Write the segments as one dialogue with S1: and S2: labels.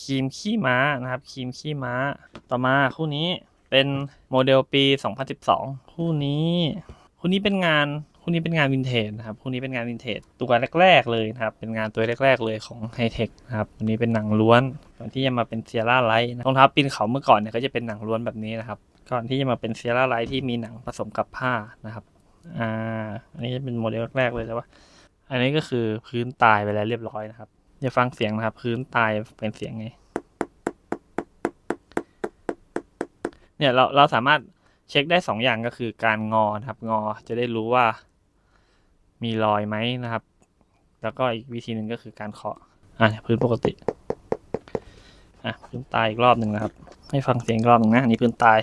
S1: ครีมขี้ม้านะครับครีมขี้ม้า ต่อมาคู่นี้เป็นโมเดลปี 2012 คู่นี้คู่นี้เป็นงานคู่นี้เป็นงานวินเทจนะครับคู่นี้เป็นงานวินเทจตัวแรก ๆ เลยนะครับ เป็นงานตัวแรก ๆ เลยของไฮเทคนะครับอันนี้เป็นหนังล้วนก่อนที่จะมาเป็นเซียร่าไลท์รองเท้าปีนเขาเมื่อก่อนเนี่ยก็จะเป็นหนังล้วนแบบนี้นะครับ ก่อนที่จะมาเป็นเซียร่าไลท์ที่มีหนังผสมกับผ้านะครับ อ่า อันนี้จะเป็นโมเดลแรกๆเลยแต่ว่า อันนี้ก็คือพื้นตายไปแล้วเรียบร้อยนะครับ อย่าฟังเสียงนะครับ พื้นตายเป็นเสียงไง เนี่ยเราเราสามารถเช็คได้สองอย่างก็คือการงอนะครับ งอจะได้รู้ว่า มีรอยไหมนะครับ แล้วก็อีกวิธีหนึ่งก็คือการเคาะอะพื้นปกติอะพื้นตายอีกรอบหนึ่งนะครับ ให้ฟังเสียงอีกรอบหนึ่งนะอันนี้พื้นตาย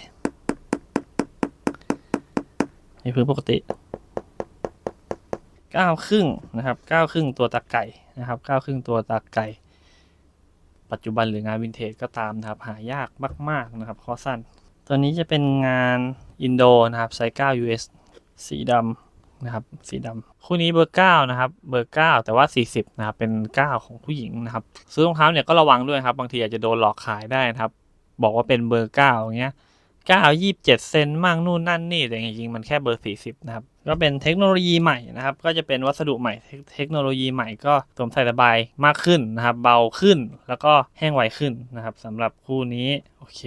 S1: นี่พื้นปกติ เก้าครึ่งนะครับเก้าครึ่งตัวตะไก่นะครับเก้าครึ่งตัวตะไก่ ปัจจุบันหรืองานวินเทจก็ตามนะครับหายากมาก ๆนะครับขอสั้น ตัวนี้จะเป็นงานอินโดนะครับไซส์9 US สีดำนะครับสีดำคู่นี้เบอร์9นะครับเบอร์9แต่ว่า 40นะครับเป็น9ของผู้หญิงนะครับซื้อรองเท้าเนี่ยก็ระวังด้วยครับบางทีอาจจะโดนหลอกขายได้นะครับบอกว่าเป็นเบอร์9อย่างเงี้ย9 27เซนมั่งนู่นนั่นนี่แต่จริงๆมันแค่เบอร์40นะครับ ก็เป็นเทคโนโลยีใหม่นะครับ ก็จะเป็นวัสดุใหม่เทคโนโลยีใหม่ก็สวมใส่สบายมากขึ้นนะครับ เบาขึ้นแล้วก็แห้งไวขึ้นนะครับสำหรับคู่นี้ โอเค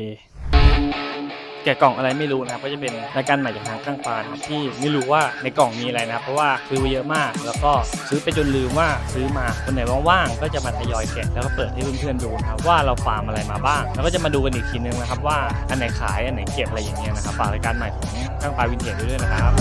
S1: แกะกล่องอะไรไม่รู้นะครับก็จะเป็นรายการใหม่จากทางข้างปลานะครับที่ไม่รู้ว่าในกล่องมีอะไรนะครับเพราะว่าซื้อเยอะมาก แล้วก็ซื้อไปจนลืมว่าซื้อมาคนไหนว่างๆก็จะมาทยอยแกะแล้วก็เปิดให้เพื่อนๆดูนะครับว่าเราฟาร์มอะไรมาบ้าง แล้วก็จะมาดูกันอีกทีนึงนะครับว่าอันไหนขายอันไหนเก็บอะไรอย่างเงี้ยนะครับฝากรายการใหม่ของข้างปลาวินเทจด้วยนะครับ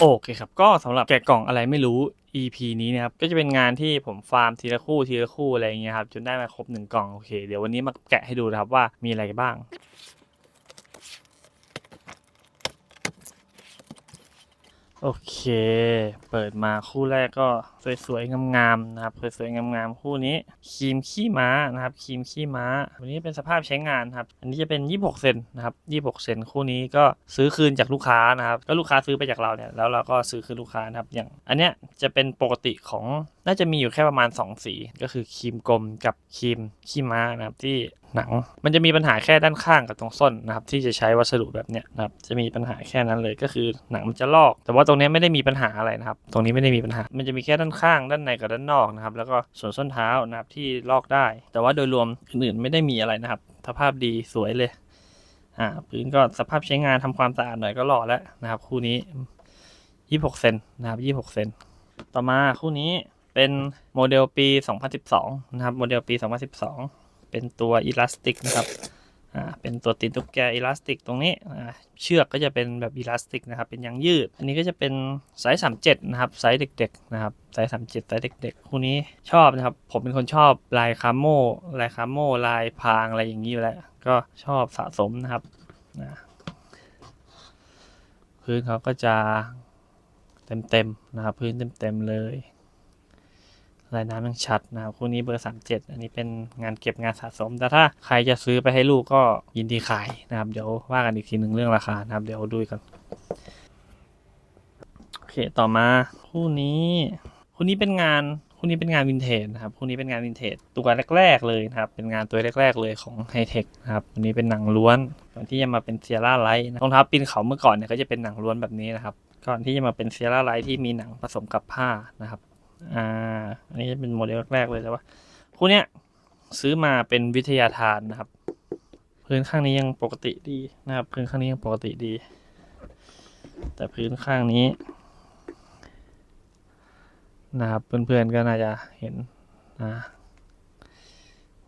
S1: โอเคครับ ก็สำหรับแกะกล่องอะไรไม่รู้ EP นี้นะครับก็จะเป็นงานที่ผมฟาร์มทีละคู่ทีละคู่อะไรอย่างเงี้ยครับจนได้มาครบหนึ่งกล่องโอเคเดี๋ยววันนี้มาแกะให้ดูนะครับว่ามีอะไรบ้าง โอเค เปิดมาคู่แรกก็สวยๆงามๆนะครับสวยๆงามๆคู่นี้ครีมขี้ม้านะครับครีมขี้ม้าวันนี้เป็นสภาพใช้งานครับ อันนี้จะเป็น 26 เซนนะครับ26 เซนคู่นี้ก็ซื้อคืนจากลูกค้านะครับ ก็ลูกค้าซื้อไปจากเราเนี่ยแล้วเราก็ซื้อคืนลูกค้านะครับอย่างอันเนี้ยจะเป็นปกติของ น่าจะมีอยู่แค่ประมาณ 2 สี ก็คือครีมกลมกับครีมขี้ม้านะครับที่หนัง มันจะมีปัญหาแค่ด้านข้างกับตรงส้นนะครับ ที่จะใช้วัสดุแบบเนี้ยนะครับจะมีปัญหาแค่นั้นเลยก็คือหนังมันจะลอก แต่ว่าตรงนี้ไม่ได้มีปัญหาอะไรนะครับ ตรงนี้ไม่ได้มีปัญหา มันจะมีแค่ด้านข้าง ด้านในกับด้านนอกนะครับ แล้วก็ส่วนส้นเท้านะครับที่ลอกได้ แต่ว่าโดยรวมอื่นๆไม่ได้มีอะไรนะครับสภาพดีสวยเลยอ่าพื้นก็สภาพใช้งานทำความสะอาดหน่อยก็หล่อแล้วนะครับ คู่นี้ 26 เซนนะครับ 26 เซนต่อมาคู่นี้ เป็นโมเดลปี 2012 นะครับ โมเดลปี 2012 เป็นตัวอิลาสติกนะครับ อ่า เป็นตัวติดตุ๊กแกอิลาสติกตรงนี้ อ่า เชือกก็จะเป็นแบบอิลาสติกนะครับ เป็นยางยืด อันนี้ก็จะเป็นไซส์ 37 นะครับ ไซส์เด็กๆ นะครับ ไซส์ 37 ไซส์เด็กๆ คู่นี้ชอบนะครับ ผมเป็นคนชอบลายคาโมลายคาโมลายพรางอะไรอย่างนี้อยู่แล้ว ก็ชอบสะสมนะครับพื้นเขาก็จะเต็มๆนะครับ พื้นเต็มๆเลย ลายน้ำยังชัดนะครับคู่นี้เบอร์37อันนี้เป็นงานเก็บงานสะสม แต่ถ้าใครจะซื้อไปให้ลูกก็ยินดีขายนะครับ เดี๋ยวว่ากันอีกทีหนึ่งเรื่องราคานะครับ เดี๋ยวดูกันโอเคต่อมาคู่นี้คู่นี้เป็นงานคู่นี้เป็นงานวินเทจนะครับคู่นี้เป็นงานวินเทจตัวแรก ๆ เลยนะครับ เป็นงานตัวแรก ๆ เลยของไฮเทคนะครับอันนี้เป็นหนังล้วนก่อนที่จะมาเป็นเซียร่าไลท์รองเท้าปีนเขาเมื่อก่อนเนี่ยก็จะเป็นหนังล้วนแบบนี้นะครับ ก่อนที่จะมาเป็นเซียร่าไลท์ที่มีหนังผสมกับผ้านะครับ อ่า อันนี้จะเป็นโมเดลแรกๆเลยแต่ว่าคู่เนี้ยซื้อมาเป็นวิทยาทานนะครับ พื้นข้างนี้ยังปกติดีนะครับ พื้นข้างนี้ยังปกติดี แต่พื้นข้างนี้ นะครับเพื่อนๆก็น่าจะเห็นนะ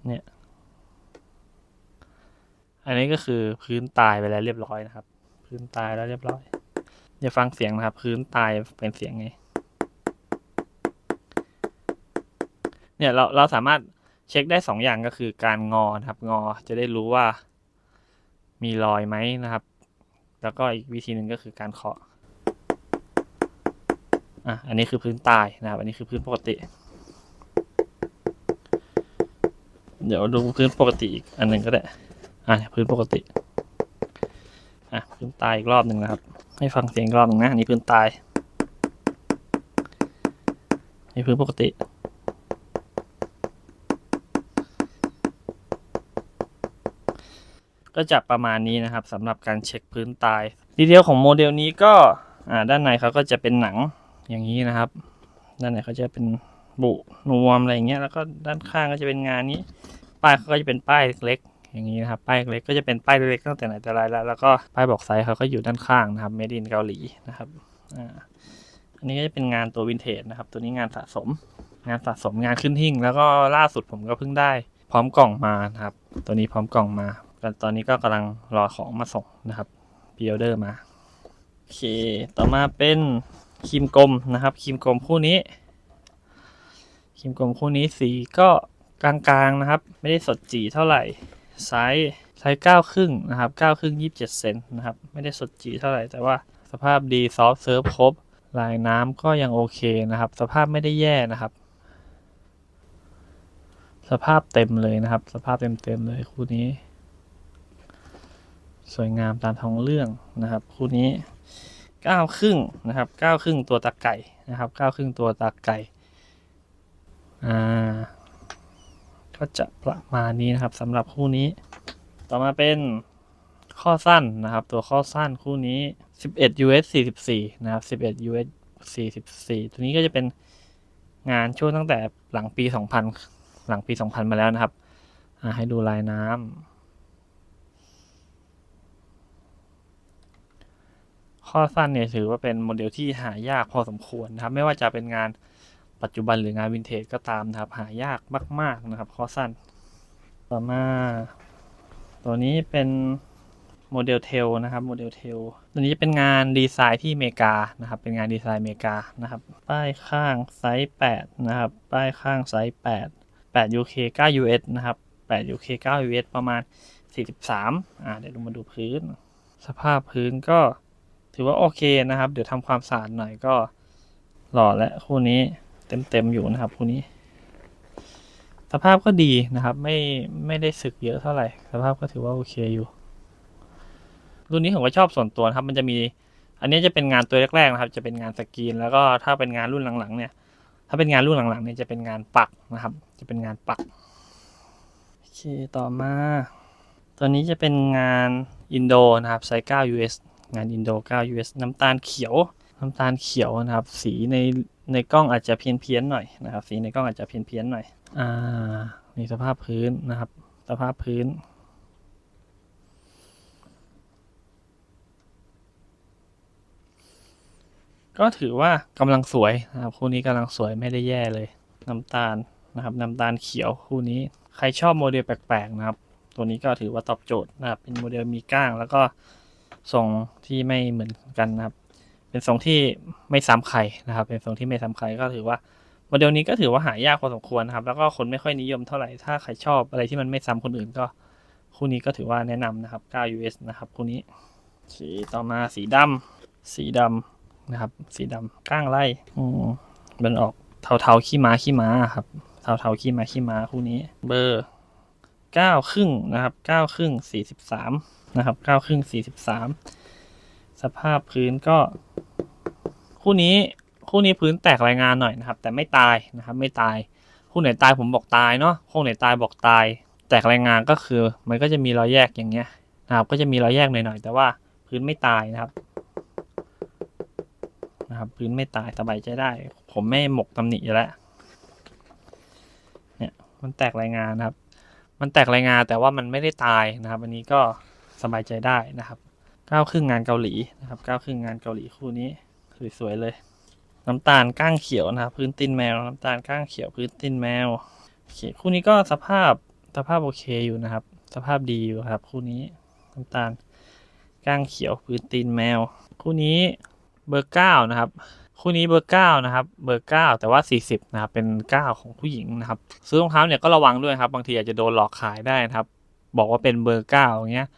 S1: เนี่ยอันนี้ก็คือพื้นตายไปแล้วเรียบร้อยนะครับ พื้นตายแล้วเรียบร้อยอย่าฟังเสียงนะครับ พื้นตายเป็นเสียงไง เนี่ยเราเราสามารถเช็คได้สองอย่างก็คือการงอนะครับ งอจะได้รู้ว่ามีรอยไหมนะครับ แล้วก็อีกวิธีหนึ่งก็คือการเคาะอะอันนี้คือพื้นตายนะครับ อันนี้คือพื้นปกติ เดี๋ยวดูพื้นปกติอีกอันหนึ่งก็ได้อะพื้นปกติอะพื้นตายอีกรอบหนึ่งนะครับ ให้ฟังเสียงอีกรอบหนึ่งนะอันนี้พื้นตายนี่พื้นปกติ ก็จะประมาณนี้นะครับสำหรับการเช็คพื้นตาย ดีเทลของโมเดลนี้ก็ด้านในเขาก็จะเป็นหนังอย่างนี้นะครับ ด้านในเขาจะเป็นบุนวมอะไรอย่างเงี้ยแล้วก็ด้านข้างก็จะเป็นงานนี้ ป้ายเขาก็จะเป็นป้ายเล็กอย่างนี้นะครับ ป้ายเล็กก็จะเป็นป้ายเล็กตั้งแต่ไหนแต่ไรแล้ว แล้วก็ป้ายบอกไซส์เขาก็อยู่ด้านข้างนะครับ made in เกาหลีนะครับอ่าอันนี้ก็จะเป็นงานตัววินเทจนะครับ ตัวนี้งานสะสม งานสะสมงานขึ้นหิ้งแล้วก็ล่าสุดผมก็เพิ่งได้ พร้อมกล่องมานะครับ ตัวนี้พร้อมกล่องมา ตอนนี้ก็กำลังรอของมาส่งนะครับพิออเดอร์มา โอเค ต่อมาเป็นครีมกลมนะครับครีมกลมคู่นี้ครีมกลมคู่นี้สีก็กลางๆนะครับ ไม่ได้สดจีเท่าไหร่ไซส์ไซส์เก้าครึ่งนะครับเก้าครึ่งยี่สิบเจ็ดเซนนะครับไม่ได้สดจีเท่าไหร่แต่ว่าสภาพดีซอฟเซิร์ฟครบลายน้ำก็ยังโอเคนะครับ สภาพไม่ได้แย่นะครับ สภาพเต็มเลยนะครับ สภาพเต็มเต็มๆเลยคู่นี้ สวยงามตามท้องเรื่องนะครับ คู่นี้เก้าครึ่งนะครับเก้าครึ่งตัวตะไก่นะครับเก้าครึ่งตัวตะไก่อ่าก็จะประมาณนี้นะครับสำหรับคู่นี้ ต่อมาเป็นข้อสั้นนะครับ ตัวข้อสั้นคู่นี้ 11 US 44 นะครับ 11 US 44 ตัวนี้ก็จะเป็นงานช่วงตั้งแต่หลังปี 2000 หลังปี 2000 มาแล้วนะครับอ่าให้ดูลายน้ำ ข้อสั้นเนี่ยถือว่าเป็นโมเดลที่หายากพอสมควรนะครับ ไม่ว่าจะเป็นงานปัจจุบันหรืองานวินเทจก็ตามนะครับ หายากมาก ๆนะครับ ข้อสั้น ต่อมา ตัวนี้เป็นโมเดลเทลนะครับโมเดลเทลตัวนี้จะเป็นงานดีไซน์ที่อเมริกานะครับ เป็นงานดีไซน์อเมริกานะครับ ป้ายข้างไซส์ 8 นะครับ ป้ายข้างไซส์ 8 8 UK 9 US นะครับ 8 UK 9 US ประมาณ 43 อ่าเดี๋ยวเรามาดูพื้น สภาพพื้นก็ ถือว่าโอเคนะครับ เดี๋ยวทำความสะอาดหน่อยก็หล่อและคู่นี้เต็มๆอยู่นะครับคู่นี้ สภาพก็ดีนะครับ ไม่ไม่ได้สึกเยอะเท่าไหร่ สภาพก็ถือว่าโอเคอยู่ รุ่นนี้ผมก็ชอบส่วนตัวนะครับ มันจะมี อันนี้จะเป็นงานตัวแรกๆนะครับ จะเป็นงานสกรีน แล้วก็ถ้าเป็นงานรุ่นหลังๆเนี่ย ถ้าเป็นงานรุ่นหลังๆเนี่ยจะเป็นงานปักนะครับ จะเป็นงานปักโอเคต่อมา ตัวนี้จะเป็นงานอินโดนะครับไซส์9 US งานอินโด 9 US น้ำตาลเขียว น้ำตาลเขียวนะครับ สีในในกล้องอาจจะเพี้ยนเพียนหน่อยนะครับ สีในกล้องอาจจะเพี้ยนเพียนหน่อยอ่านี่สภาพพื้นนะครับ สภาพพื้น ก็ถือว่ากำลังสวยนะครับ คู่นี้กำลังสวยไม่ได้แย่เลย น้ำตาลนะครับน้ำตาลเขียวคู่นี้ใครชอบโมเดลแปลกๆนะครับ ตัวนี้ก็ถือว่าตอบโจทย์นะครับเป็นโมเดลมีก้างแล้วก็ ทรงที่ไม่เหมือนกันนะครับ เป็นทรงที่ไม่ซ้ำใครนะครับ เป็นทรงที่ไม่ซ้ำใครก็ถือว่าโมเดลนี้ก็ถือว่าหายากพอสมควรนะครับ แล้วก็คนไม่ค่อยนิยมเท่าไหร่ ถ้าใครชอบอะไรที่มันไม่ซ้ำคนอื่นก็คู่นี้ก็ถือว่าแนะนำนะครับ 9 US นะครับคู่นี้ สีต่อมาสีดำสีดำนะครับ สีดำก้างไล่อืมมันออกเทาๆขี้ม้าขี้ม้าครับเทาๆขี้ม้าขี้ม้าคู่นี้ เบอร์ เก้าครึ่งนะครับเก้าครึ่งสี่สิบสามนะครับเก้าครึ่งสี่สิบสามสภาพพื้นก็ คู่นี้คู่นี้พื้นแตกรายงานหน่อยนะครับ แต่ไม่ตายนะครับ ไม่ตาย คู่ไหนตายผมบอกตายเนาะคู่ไหนตายบอกตาย แตกรายงานก็คือ มันก็จะมีรอยแยกอย่างเงี้ยนะครับ ก็จะมีรอยแยกหน่อยๆแต่ว่าพื้นไม่ตายนะครับนะครับ พื้นไม่ตายสบายใจได้ ผมไม่หมกตำหนิอยู่แล้วเนี่ยมันแตกรายงานนะครับ มันแตกรายงานแต่ว่ามันไม่ได้ตายนะครับ อันนี้ก็สบายใจได้นะครับก้าวครึ่งงานเกาหลีนะครับก้าวครึ่งงานเกาหลีคู่นี้สวยๆเลย น้ำตาลก้างเขียวนะครับ พื้นตีนแมว น้ำตาลก้างเขียวพื้นตีนแมวโอเคคู่นี้ก็สภาพสภาพโอเคอยู่นะครับ สภาพดีอยู่ครับ คู่นี้น้ำตาลก้างเขียวพื้นตีนแมว คู่นี้เบอร์เก้านะครับ คู่นี้เบอร์เก้านะครับเบอร์เก้าแต่ว่าสี่สิบนะครับเป็นเก้าของผู้หญิงนะครับซื้อรองเท้าเนี่ยก็ระวังด้วยครับ บางทีอาจจะโดนหลอกขายได้นะครับ บอกว่าเป็นเบอร์เก้าอย่างเงี้ย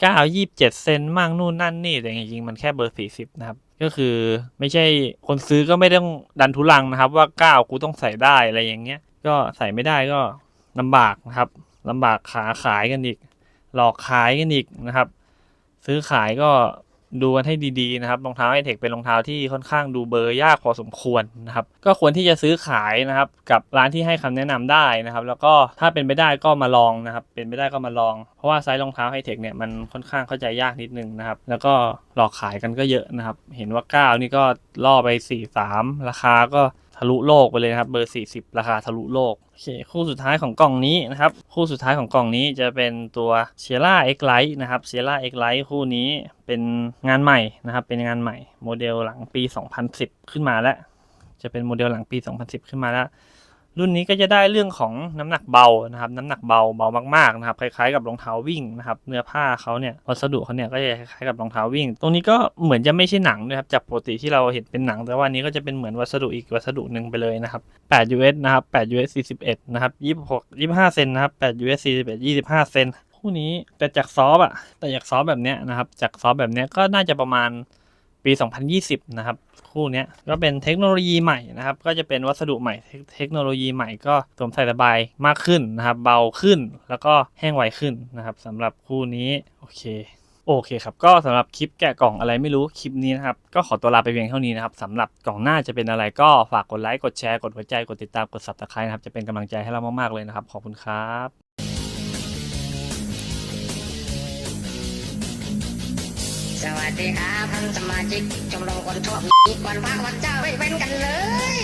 S1: เก้ายี่สิบเจ็ดเซนมั่งนู่นนั่นนี่แต่จริงๆมันแค่เบอร์สี่สิบนะครับก็คือไม่ใช่คนซื้อก็ไม่ต้องดันทุลังนะครับ ว่าเก้ากูต้องใส่ได้อะไรอย่างเงี้ย ก็ใส่ไม่ได้ก็ลำบากนะครับลำบากขาขายกันอีก หลอกขายกันอีกนะครับ ซื้อขายก็ ดูกันให้ดีๆนะครับรองเท้าไอเทคเป็นรองเท้าที่ค่อนข้างดูเบอร์ยากพอสมควรนะครับก็ควรที่จะซื้อขายนะครับกับร้านที่ให้คำแนะนำได้นะครับแล้วก็ถ้าเป็นไปได้ก็มาลองนะครับเป็นไปได้ก็มาลอง เพราะว่าไซส์รองเท้าไฮเทคเนี่ยมันค่อนข้างเข้าใจยากนิดนึงนะครับแล้วก็หลอกขายกันก็เยอะนะครับเห็นว่า 9 นี่ก็ล่อไป 43 ราคาก็ะลุโลกไปเลยนะครับ เบอร์ 40 ราคาทะลุโลกโอเคคู่สุดท้ายของกล่องนี้นะครับ คู่สุดท้ายของกล่องนี้จะเป็นตัวเชียร่าเอ็กไลท์นะครับเชียร่าเอ็กไลท์คู่นี้เป็นงานใหม่นะครับเป็นงานใหม่โมเดลหลังปี 2010 ขึ้นมาแล้ว จะเป็นโมเดลหลังปี 2010 ขึ้นมาแล้ว รุ่นนี้ก็จะได้เรื่องของน้ำหนักเบานะครับ น้ำหนักเบาเบามากๆนะครับคล้ายๆกับรองเท้าวิ่งนะครับเนื้อผ้าเขาเนี่ยวัสดุเขาเนี่ยก็จะคล้ายๆกับรองเท้าวิ่ง ตรงนี้ก็เหมือนจะไม่ใช่หนังด้วยครับจากปกติที่เราเห็นเป็นหนัง แต่ว่าอันนี้ก็จะเป็นเหมือนวัสดุอีกวัสดุหนึ่งไปเลยนะครับ8 US นะครับ8 US 41นะครับ26 25เซนนะครับ8 US 41 25เซนคู่นี้แต่จากซอฟอะแต่จากซอฟต์แบบเนี้ยนะครับจากซอฟต์แบบเนี้ยก็น่าจะประมาณ ปี 2020 นะครับ คู่นี้ก็เป็นเทคโนโลยีใหม่นะครับ ก็จะเป็นวัสดุใหม่เทคเทคโนโลยีใหม่ก็สวมใส่สบายมากขึ้นนะครับ เบาขึ้นแล้วก็แห้งไวขึ้นนะครับสำหรับคู่นี้โอเคโอเคครับ ก็สำหรับคลิปแกะกล่องอะไรไม่รู้คลิปนี้นะครับ ก็ขอตัวลาไปเพียงเท่านี้นะครับสำหรับกล่องหน้าจะเป็นอะไรก็ฝากกดไลค์กดแชร์กดหัวใจกดติดตามกด subscribe นะครับ จะเป็นกำลังใจให้เรามากๆเลยนะครับ ขอบคุณครับ
S2: สวัสดีครับท่านสมาชิกชมรมคนชอบหมีวันพระวันเจ้าไม่เป็นกันเลย